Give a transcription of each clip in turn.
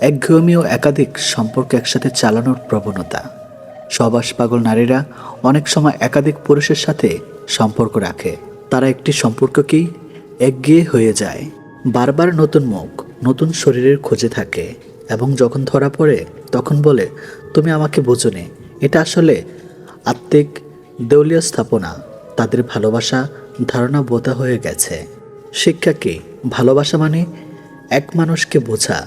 একঘেয়েমি ও একাধিক সম্পর্ক একসাথে চালানোর প্রবণতা। সবাস পাগল নারীরা অনেক সময় একাধিক পুরুষের সাথে সম্পর্ক রাখে। তারা একটি সম্পর্ককেই একগিয়ে হয়ে যায়। বারবার নতুন মুখ, নতুন শরীরের খোঁজে থাকে এবং যখন ধরা পড়ে, তখন বলে, তুমি আমাকে বোঝনি। এটা আসলে আত্মিক দেউলিয়া স্থাপনা। তাদের ভালোবাসা ধারণা বোধা হয়ে গেছে। শিক্ষা কি? ভালোবাসা মানে এক মানুষকে বোঝা।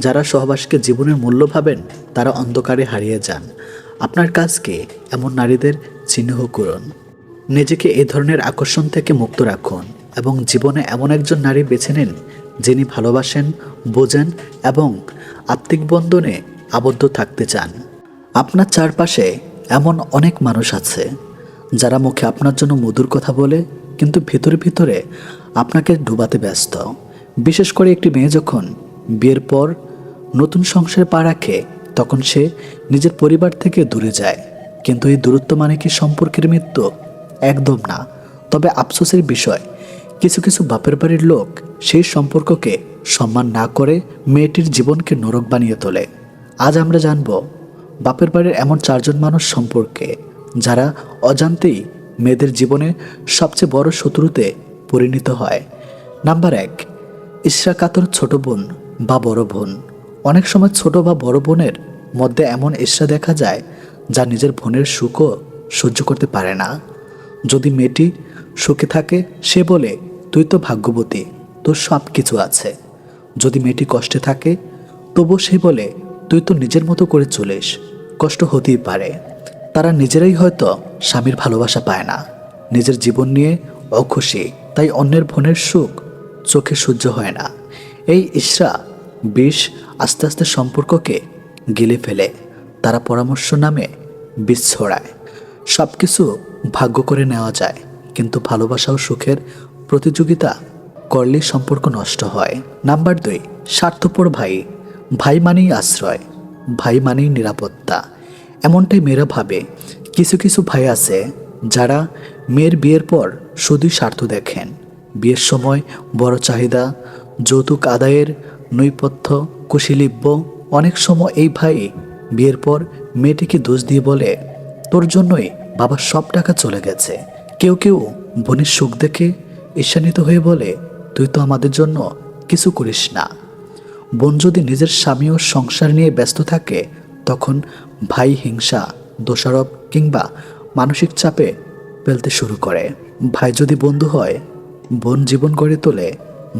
যারা সহবাসকে জীবনের মূল্য ভাবেন, তারা অন্ধকারে হারিয়ে যান। আপনার কাজকে এমন নারীদের চিহ্ন করুন। নিজেকে এই ধরনের আকর্ষণ থেকে মুক্ত রাখুন এবং জীবনে এমন একজন নারী বেছে নিন, যিনি ভালোবাসেন, বোঝেন এবং আত্মিক বন্ধনে আবদ্ধ থাকতে চান। আপনার চারপাশে এমন অনেক মানুষ আছে, যারা মুখে আপনার জন্য মধুর কথা বলে, কিন্তু ভিতরে ভিতরে আপনাকে ডুবাতে ব্যস্ত। বিশেষ করে একটি মেয়ে যখন বিয়ের পর নতুন সংসারে পা রাখে, তখন সে নিজের পরিবার থেকে দূরে যায়। কিন্তু এই দূরত্ব মানে কি সম্পর্কের মৃত্যু? একদম না। তবে আফসোসের বিষয়, কিছু কিছু বাপের বাড়ির লোক সেই সম্পর্ককে সম্মান না করে মেয়েটির জীবনকে নরক বানিয়ে তোলে। আজ আমরা জানব, বাপের বাড়ির এমন চারজন মানুষ সম্পর্কে, যারা অজান্তেই মেয়েদের জীবনে সবচেয়ে বড় শত্রুতে পরিণত হয়। নাম্বার এক ইশরা কাতর ছোট বোন বা বড় বোন। অনেক সময় ছোট বা বড় বোনের মধ্যে এমন ঈর্ষা দেখা যায় যা নিজের বোনের সুখও সহ্য করতে পারে না। যদি মেয়েটি সুখে থাকে, সে বলে, তুই তো ভাগ্যবতী, তোর সব কিছু আছে। যদি মেয়েটি কষ্টে থাকে তবু সে বলে, তুই তো নিজের মতো করে চলিস, কষ্ট হতেই পারে। তারা নিজেরাই হয়তো স্বামীর ভালোবাসা পায় না। নিজের জীবন নিয়ে অখুশি, তাই অন্যের বোনের সুখ চোখে সহ্য হয় না। এই ইশরা বিষ আস্তে আস্তে সম্পর্ককে গিলে ফেলে। তারা পরামর্শ নামে বিষ ছড়ায়। সব কিছু ভাগ্য করে নেওয়া যায়, কিন্তু ভালোবাসা ও সুখের প্রতিযোগিতা করলে সম্পর্ক নষ্ট হয়। নাম্বার দুই, স্বার্থপর ভাই। ভাই মানেই আশ্রয়, ভাই মানেই নিরাপত্তা। এমনটাই মেয়েরা ভাবে। কিছু কিছু ভাই আছে যারা মেয়ের বিয়ের পর শুধুই স্বার্থ দেখেন। বিয়ের সময় বড় চাহিদা, যৌতুক আদায়ের নৈপথ্য, কুশীলিব্য, অনেক সময় এই ভাই বিয়ের পর মেয়েটিকে দোষ দিয়ে বলে, তোর জন্যই বাবার সব টাকা চলে গেছে। কেউ কেউ বোনের সুখ দেখে ঈর্ষান্বিত হয়ে বলে, তুই তো আমাদের জন্য কিছু করিস না। বোন যদি নিজের স্বামী ও সংসার নিয়ে ব্যস্ত থাকে, তখন ভাই হিংসা, দোষারোপ কিংবা মানসিক চাপে ফেলতে শুরু করে। ভাই যদি বন্ধু হয়, বোন জীবন গড়ে তোলে।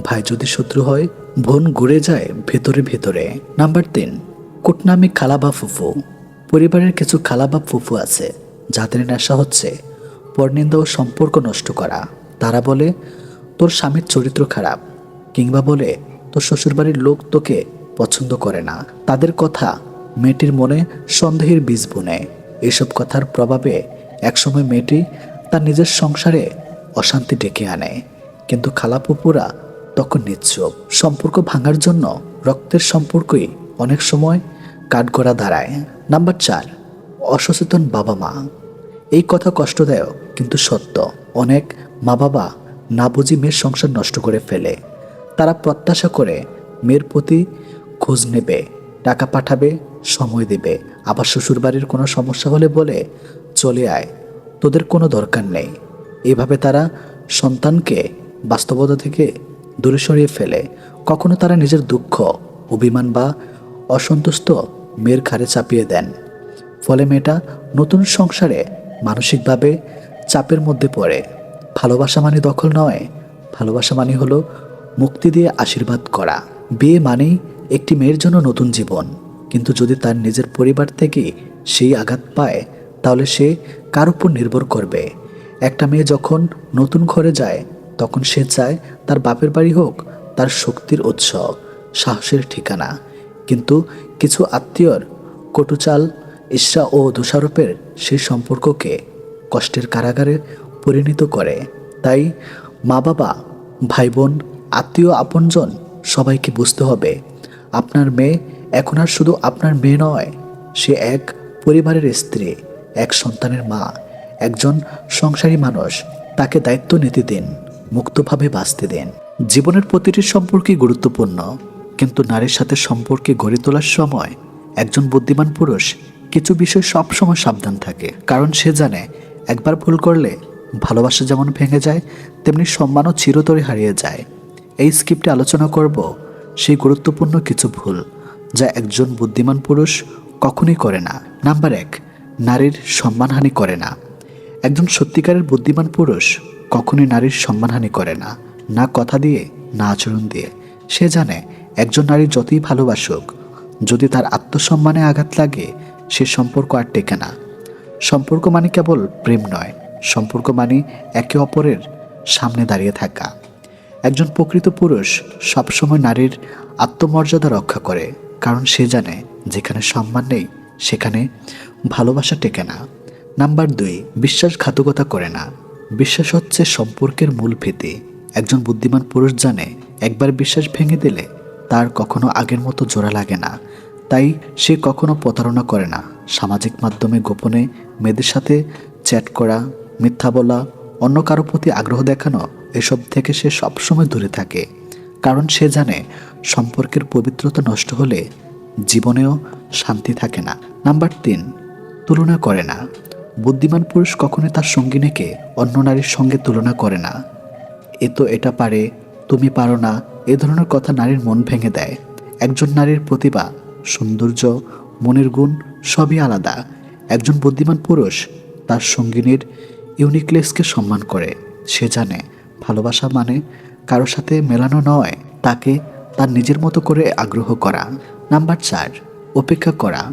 ভাই যদি শত্রু হয় বোন ঘুরে যায় ভেতরে ভেতরে। নাম্বার তিন, কুটনামি খালা বা ফুফু। পরিবারের কিছু খালা বা ফুফু আছে, যাদের নেশা হচ্ছে পরনিন্দা ও সম্পর্ক নষ্ট করা। তারা বলে, তোর স্বামীর চরিত্র খারাপ। কিংবা বলে, তোর শ্বশুরবাড়ির লোক তোকে পছন্দ করে না। তাদের কথা মেয়েটির মনে সন্দেহের বীজ বুনে। এসব কথার প্রভাবে একসময় মেয়েটি তার নিজের সংসারে অশান্তি ডেকে আনে। কিন্তু খালা পুপুরা তখন নিচ্ছুপ। সম্পর্ক ভাঙার জন্য রক্তের সম্পর্কই অনেক সময় কাঠগড়া দাঁড়ায়। নাম্বার চার, অসচেতন বাবা মা। এই কথা কষ্টদায়ক, কিন্তু সত্য। অনেক মা বাবা না বুঝি মেয়ের সংসার নষ্ট করে ফেলে। তারা প্রত্যাশা করে মেয়ের প্রতি খোঁজ নেবে, টাকা পাঠাবে, সময় দেবে। আবার শ্বশুরবাড়ির কোনো সমস্যা হলে বলে, চলে আয়, তোদের কোনো দরকার নেই। এভাবে তারা সন্তানকে বাস্তবতা থেকে দূরে সরিয়ে ফেলে। কখনো তারা নিজের দুঃখ, অভিমান বা অসন্তুষ্ট মেয়ের ঘাড়ে চাপিয়ে দেন। ফলে মেয়েটা নতুন সংসারে মানসিকভাবে চাপের মধ্যে পড়ে। ভালোবাসা মানে দখল নয়। ভালোবাসা মানে হলো মুক্তি দিয়ে আশীর্বাদ করা। বিয়ে মানেই একটি মেয়ের জন্য নতুন জীবন। কিন্তু যদি তার নিজের পরিবার থেকে সেই আঘাত পায়, তাহলে সে কার উপর নির্ভর করবে? একটা মেয়ে যখন নতুন ঘরে যায় তখন সে চায় তার বাপের বাড়ি হোক, তার শক্তির উৎস, সাহসের ঠিকানা। কিন্তু কিছু আত্মীয়র, কটুচাল ঈর্ষা ও দোষারোপের সেই সম্পর্ককে কষ্টের কারাগারে পরিণত করে। তাই মা বাবা ভাই বোন আত্মীয়, আপনজন সবাইকে বুঝতে হবে, আপনার মেয়ে এখন আর শুধু আপনার মেয়ে নয়, সে এক পরিবারের স্ত্রী, এক সন্তানের মা, একজন সংসারী মানুষ, তাকে দায়িত্ব নিতে দিন। মুক্তভাবে বাঁচতে দেন। জীবনের প্রতিটি সম্পর্কই গুরুত্বপূর্ণ, কিন্তু নারীর সাথে সম্পর্কে গড়ে তোলার সময় একজন বুদ্ধিমান পুরুষ কিছু বিষয় সবসময় সাবধান থাকে, কারণ সে জানে একবার ভুল করলে ভালোবাসা যেমন ভেঙে যায়, তেমনি সম্মানও চিরতরে হারিয়ে যায়। এই স্ক্রিপ্টে আলোচনা করব সেই গুরুত্বপূর্ণ কিছু ভুল যা একজন বুদ্ধিমান পুরুষ কখনোই করে না। নাম্বার এক, নারীর সম্মানহানি করে না। একজন সত্যিকারের বুদ্ধিমান পুরুষ কখনোই নারীর সম্মানহানি করে না। না কথা দিয়ে, না আচরণ দিয়ে। সে জানে, একজন নারী যতই ভালোবাসুক, যদি তার আত্মসম্মানে আঘাত লাগে, সে সম্পর্ক আর টেকে না। সম্পর্ক মানে কেবল প্রেম নয়, সম্পর্ক মানে একে অপরের সামনে দাঁড়িয়ে থাকা। একজন প্রকৃত পুরুষ সবসময় নারীর আত্মমর্যাদা রক্ষা করে, কারণ সে জানে, যেখানে সম্মান নেই, সেখানে ভালোবাসা টেকে না। নাম্বার দুই, বিশ্বাসঘাতকতা করে না। বিশ্বাস হচ্ছে সম্পর্কের মূল ভিত্তি একজন বুদ্ধিমান পুরুষ জানে, একবার বিশ্বাস ভেঙে দিলে তার কখনো আগের মতো জোড়া লাগে না। তাই সে কখনো প্রতারণা করে না। সামাজিক মাধ্যমে গোপনে মেয়েদের সাথে চ্যাট করা, মিথ্যা বলা, অন্য কারও প্রতি আগ্রহ দেখানো, এসব থেকে সে সবসময় দূরে থাকে। কারণ সে জানে সম্পর্কের পবিত্রতা নষ্ট হলে জীবনেও শান্তি থাকে না। নাম্বার তিন, তুলনা করে না। বুদ্ধিমান পুরুষ কখনোই তার সঙ্গিনীকে অন্য নারীর সঙ্গে তুলনা করে না। এ তো এটা পারে, তুমি পারো না, এ ধরনের কথা নারীর মন ভেঙে দেয়। একজন নারীর প্রতিভা, সৌন্দর্য, মনের গুণ সবই আলাদা। একজন বুদ্ধিমান পুরুষ তার সঙ্গিনীর ইউনিকনেসকে সম্মান করে। সে জানে, ভালোবাসা মানে কারও সাথে মেলানো নয়, তাকে তার নিজের মতো করে আগ্রহ করা। নাম্বার চার, অপেক্ষা করা।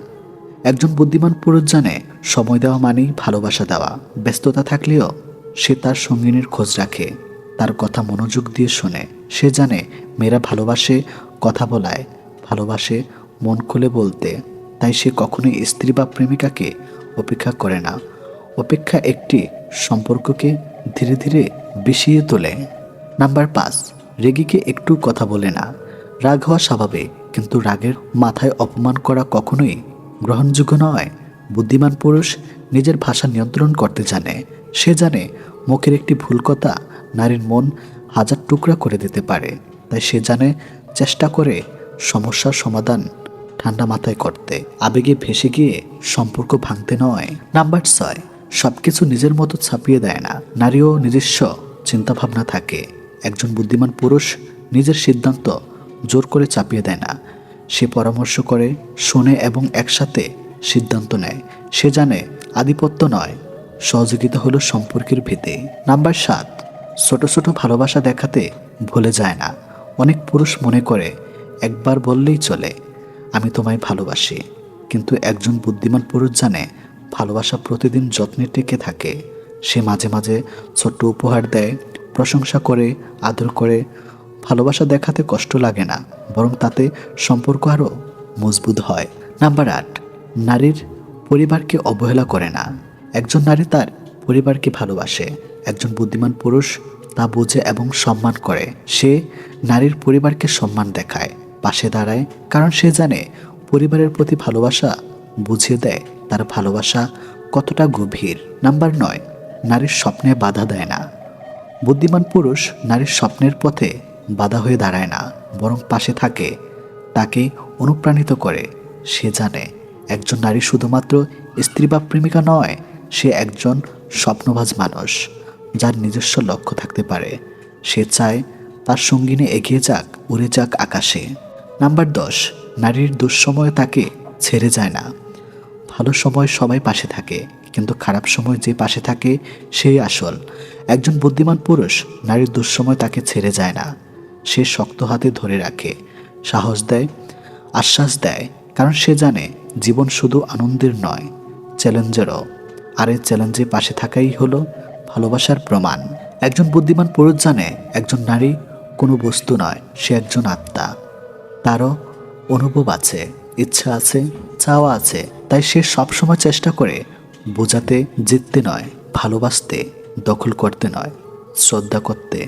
একজন বুদ্ধিমান পুরুষ জানে, সময় দেওয়া মানেই ভালোবাসা দেওয়া। ব্যস্ততা থাকলেও সে তার সঙ্গিনীর খোঁজ রাখে, তার কথা মনোযোগ দিয়ে শোনে। সে জানে, মেয়েরা ভালোবাসে, কথা বলায়, ভালোবাসে, মন খুলে বলতে। তাই সে কখনোই স্ত্রী বা প্রেমিকাকে অপেক্ষা করে না। অপেক্ষা একটি সম্পর্ককে ধীরে ধীরে বিষিয়ে তোলে। নাম্বার পাঁচ, রেগিকে একটু কথা বলে না। রাগ হওয়া স্বাভাবিক, কিন্তু রাগের মাথায় অপমান করা কখনোই গ্রহণযোগ্য নয়। বুদ্ধিমান পুরুষ নিজের ভাষা নিয়ন্ত্রণ করতে জানে। সে জানে মুখের একটি ভুল কথা নারীর মন হাজার টুকরা করে দিতে পারে। তাই সে জানে চেষ্টা করে সমস্যার সমাধান ঠান্ডা মাথায় করতে। আবেগে ভেসে গিয়ে সম্পর্ক ভাঙতে নয়। নাম্বার ছয় সব কিছু নিজের মতো ছাপিয়ে দেয় না। নারীও নিজস্ব চিন্তাভাবনা থাকে। একজন বুদ্ধিমান পুরুষ নিজের সিদ্ধান্ত জোর করে চাপিয়ে দেয় না। সে পরামর্শ করে, শোনে এবং একসাথে সিদ্ধান্ত নেয়। সে জানে আধিপত্য নয়। সহযোগিতা হলো সম্পর্কের ভিত্তি নাম্বার সাত, ছোট ছোট ভালোবাসা দেখাতে ভুলে যায় না। অনেক পুরুষ মনে করে, একবার বললেই চলে, আমি তোমায় ভালোবাসি। কিন্তু একজন বুদ্ধিমান পুরুষ জানে, ভালোবাসা প্রতিদিন যত্নে টেকে থাকে। সে মাঝে মাঝে ছোট্ট উপহার দেয়, প্রশংসা করে, আদর করে ভালোবাসা দেখাতে কষ্ট লাগে না, বরং তাতে সম্পর্ক আরও মজবুত হয়। নাম্বার আট, নারীর পরিবারকে অবহেলা করে না। একজন নারী তার পরিবারকে ভালোবাসে, একজন বুদ্ধিমান পুরুষ তা বোঝে এবং সম্মান করে। সে নারীর পরিবারকে সম্মান দেখায়, পাশে দাঁড়ায়, কারণ সে জানে পরিবারের প্রতি ভালোবাসা বুঝিয়ে দেয়, তার ভালোবাসা কতটা গভীর। নাম্বার নয়, নারীর স্বপ্নে বাধা দেয় না। বুদ্ধিমান পুরুষ নারীর স্বপ্নের পথে বাধা হয়ে দাঁড়ায় না, বরং পাশে থাকে। তাকে অনুপ্রাণিত করে। সে জানে, একজন নারী শুধুমাত্র স্ত্রী বা প্রেমিকা নয়, সে একজন স্বপ্নবাজ মানুষ, যার নিজস্ব লক্ষ্য থাকতে পারে। সে চায় তার সঙ্গিনী এগিয়ে যাক, উড়ে যাক আকাশে। নাম্বার দশ, নারীর দুঃসময় তাকে ছেড়ে যায় না। ভালো সময় সবাই পাশে থাকে, কিন্তু খারাপ সময় যে পাশে থাকে, সেই আসল। একজন বুদ্ধিমান পুরুষ, নারীর দুঃসময় তাকে ছেড়ে যায় না। সে শক্ত হাতে ধরে রাখে, সাহস দেয়, আশ্বাস দেয়, কারণ সে জানে জীবন শুধু আনন্দের নয়, চ্যালেঞ্জেরও। আর এই চ্যালেঞ্জে পাশে থাকাই হলো ভালোবাসার প্রমাণ। একজন বুদ্ধিমান পুরুষ জানে একজন নারী কোনো বস্তু নয়, সে একজন আত্মা। তারও অনুভব আছে, ইচ্ছা আছে, চাওয়া আছে, তাই সে সবসময় চেষ্টা করে বোঝাতে, জিততে নয়, ভালোবাসতে, দখল করতে নয়, শ্রদ্ধা করতে,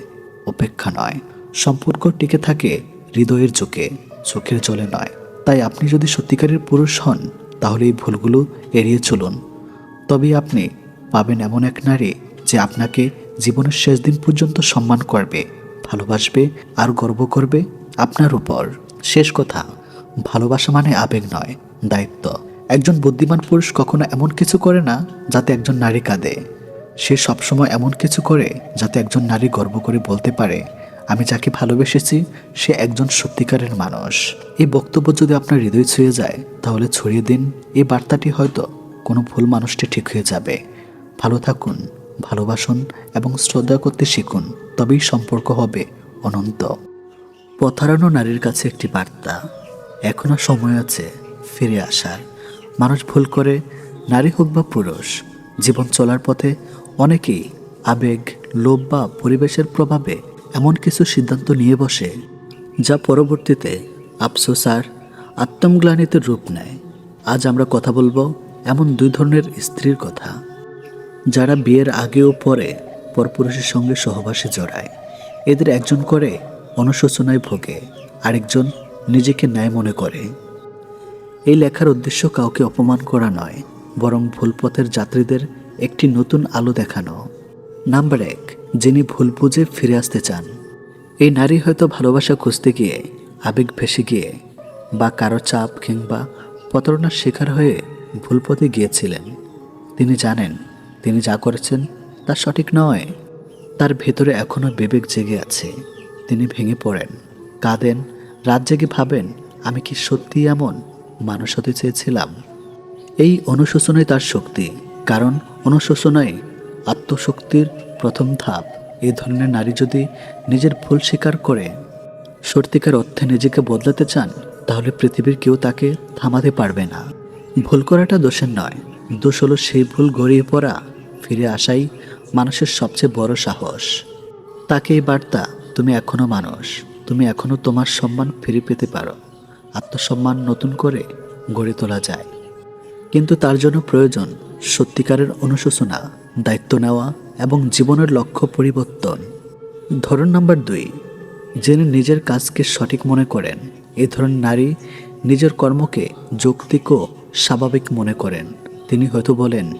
অপেক্ষা নয়। সম্পর্ক টিকে থাকে হৃদয়ের চোখে, চোখের জলে নয়। তাই আপনি যদি সত্যিকারের পুরুষ হন, তাহলে এই ভুলগুলো এড়িয়ে চলুন। তবেই আপনি পাবেন এমন এক নারী যে আপনাকে জীবনের শেষ দিন পর্যন্ত সম্মান করবে, ভালোবাসবে আর গর্ব করবে আপনার উপর। শেষ কথা, ভালোবাসা মানে আবেগ নয়, দায়িত্ব। একজন বুদ্ধিমান পুরুষ কখনো এমন কিছু করে না যাতে একজন নারী কাঁদে। সে সবসময় এমন কিছু করে যাতে একজন নারী গর্ব করে বলতে পারে আমি যাকে ভালোবেসেছি, সে একজন সত্যিকারের মানুষ। এই বক্তব্য যদি আপনার হৃদয় ছুঁয়ে যায়, তাহলে ছড়িয়ে দিন। এই বার্তাটি হয়তো কোনো ভুল মানুষটি ঠিক হয়ে যাবে। ভালো থাকুন, ভালোবাসুন এবং শ্রদ্ধা করতে শিখুন, তবেই সম্পর্ক হবে অনন্ত। পথারানো নারীর কাছে একটি বার্তা এখনও সময় আছে ফিরে আসার। মানুষ ভুল করে, নারী হোক বা পুরুষ, জীবন চলার পথে অনেকেই আবেগ, লোভ বা পরিবেশের প্রভাবে এমন কিছু সিদ্ধান্ত নিয়ে বসে, যা পরবর্তীতে আফসোস আর আত্মগ্লানিতে রূপ নেয়। আজ আমরা কথা বলব এমন দুই ধরনের স্ত্রীর কথা, যারা বিয়ের আগে ও পরে পরপুরুষের সঙ্গে সহবাসে জড়ায়। এদের একজন করে অনুশোচনায় ভোগে, আরেকজন নিজেকে ন্যায় মনে করে। এই লেখার উদ্দেশ্য কাউকে অপমান করা নয়, বরং ভুল পথের যাত্রীদের একটি নতুন আলো দেখানো। নাম্বার এক যিনি ভুল বুঝে ফিরে আসতে চান। এই নারী হয়তো ভালোবাসা খুঁজতে গিয়ে, আবেগ ভেসে গিয়ে, বা কারও চাপ কিংবা প্রতারণার শিকার হয়ে ভুল পথে গিয়েছিলেন। তিনি জানেন, তিনি যা করেছেন তা সঠিক নয়। তার ভেতরে এখনও বিবেক জেগে আছে। তিনি ভেঙে পড়েন, কাঁদেন, রাত জেগে ভাবেন, আমি কি সত্যি এমন মানুষ হতে চেয়েছিলাম? এই অনুশোচনাই তার শক্তি, কারণ অনুশোচনাই আত্মশক্তির প্রথম ধাপ। এই ধরনের নারী যদি নিজের ভুল স্বীকার করে, সত্যিকার অর্থে নিজেকে বদলাতে চান, তাহলে পৃথিবীর কেউ তাকে থামাতে পারবে না। ভুল করাটা দোষের নয়। দোষ হলো সেই ভুল গড়িয়ে পড়া, ফিরে আসাই মানুষের সবচেয়ে বড় সাহস। তাকে এই বার্তা, তুমি এখনও মানুষ। তুমি এখনও তোমার সম্মান ফিরে পেতে পারো। আত্মসম্মান নতুন করে গড়ে তোলা যায়। কিন্তু তার জন্য প্রয়োজন সত্যিকারের অনুশোচনা, দায়িত্ব নেওয়া এবং জীবনের লক্ষ্য পরিবর্তন। ধরন নাম্বার দুই, যিনি নিজের কাজকে সঠিক মনে করেন। এই ধরনের নারী নিজের কর্মকে যৌক্তিক ও স্বাভাবিক মনে করেন। তিনি হয়তো বলেন,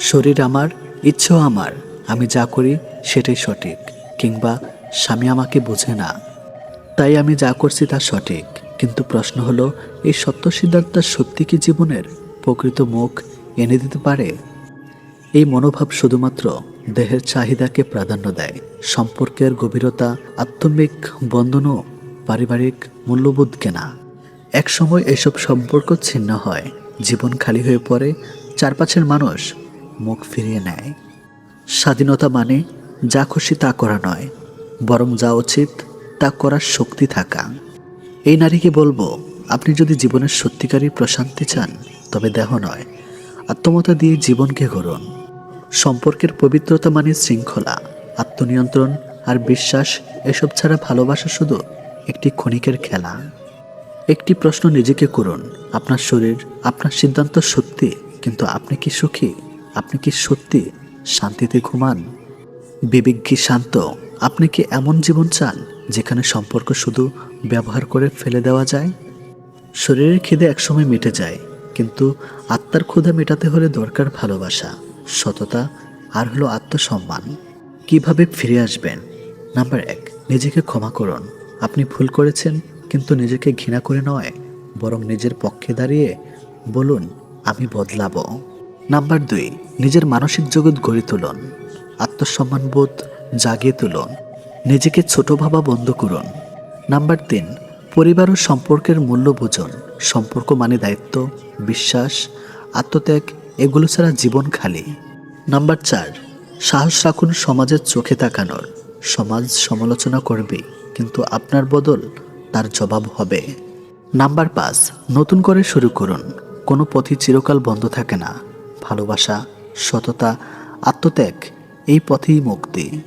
শরীর আমার, ইচ্ছেও আমার। আমি যা করি সেটাই সঠিক। কিংবা, স্বামী আমাকে বোঝে না। তাই আমি যা করছি তা সঠিক। কিন্তু প্রশ্ন হলো, এই সত্য সিদ্ধান্ত সত্যি কি জীবনের প্রকৃত মুখ এনে দিতে পারে? এই মনোভাব শুধুমাত্র দেহের চাহিদাকে প্রাধান্য দেয়। সম্পর্কের গভীরতা, আত্মিক বন্ধন ও পারিবারিক মূল্যবোধকে না একসময় এসব সম্পর্ক ছিন্ন হয়, জীবন খালি হয়ে পড়ে, চারপাশের মানুষ মুখ ফিরিয়ে নেয়। স্বাধীনতা মানে যা খুশি তা করা নয়, বরং যা উচিত তা করার শক্তি থাকা। এই নারীকে বলব, আপনি যদি জীবনের সত্যিকারী প্রশান্তি চান, তবে দেহ নয়। আত্মমতা দিয়ে জীবনকে গড়ুন। সম্পর্কের পবিত্রতা মানে শৃঙ্খলা, আত্মনিয়ন্ত্রণ আর বিশ্বাস, এসব ছাড়া ভালোবাসা শুধু একটি ক্ষণিকের খেলা। একটি প্রশ্ন নিজেকে করুন, আপনার শরীর, আপনার সিদ্ধান্ত সত্যি, কিন্তু আপনি কি সুখী? আপনি কি সত্যি শান্তিতে ঘুমান? বিবেক শান্ত? আপনি কি এমন জীবন চান যেখানে সম্পর্ক শুধু ব্যবহার করে ফেলে দেওয়া যায়? শরীরের খিদে একসময় মিটে যায়, কিন্তু আত্মার ক্ষুধা মেটাতে হলে দরকার ভালোবাসা। সততা আর হলো আত্মসম্মান। কীভাবে ফিরে আসবেন? নাম্বার এক, নিজেকে ক্ষমা করুন। আপনি ভুল করেছেন, কিন্তু নিজেকে ঘৃণা করে নয়, বরং নিজের পক্ষে দাঁড়িয়ে বলুন, আমি বদলাবো। নাম্বার দুই, নিজের মানসিক জগৎ গড়ে তুলুন। আত্মসম্মানবোধ জাগিয়ে তুলুন। নিজেকে ছোট ভাবা বন্ধ করুন। নাম্বার তিন, পরিবার ও সম্পর্কের মূল্য বুঝুন। সম্পর্ক মানে দায়িত্ব, বিশ্বাস, আত্মত্যাগ এগুলো ছাড়া জীবন খালি। নাম্বার চার, সাহস রাখুন সমাজের চোখে তাকানোর। সমাজ সমালোচনা করবে, কিন্তু আপনার বদল তার জবাব হবে। নাম্বার পাঁচ, নতুন করে শুরু করুন। কোনো পথই চিরকাল বন্ধ থাকে না। ভালোবাসা, সততা, আত্মত্যাগ, এই পথেই মুক্তি।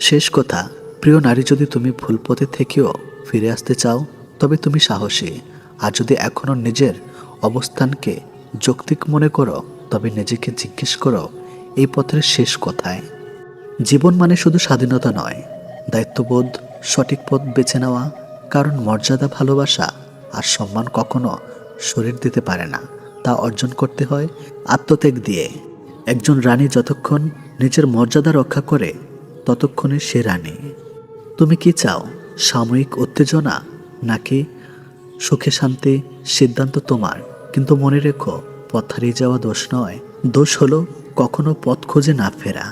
শেষ কথা, প্রিয় নারী যদি তুমি ভুল পথে থেকেও ফিরে আসতে চাও, তবে তুমি সাহসী। আর যদি এখনও নিজের অবস্থানকে যৌক্তিক মনে করো তবে নিজেকে জিজ্ঞেস করো, এই পথের শেষ কোথায়? জীবন মানে শুধু স্বাধীনতা নয়। দায়িত্ববোধ, সঠিক পথ বেছে নেওয়া, কারণ মর্যাদা, ভালোবাসা আর সম্মান কখনো শরীর দিতে পারে না। তা অর্জন করতে হয় আত্মত্যাগ দিয়ে। একজন রানী যতক্ষণ নিজের মর্যাদা রক্ষা করে, ততক্ষণে সে রানী। তুমি কি চাও, সাময়িক উত্তেজনা নাকি সুখে শান্তি সিদ্ধান্ত তোমার? কিন্তু মনে রেখো পথ হারিয়ে যাওয়া দোষ নয়। দোষ হলো কখনো পথ খুঁজে না ফেরা।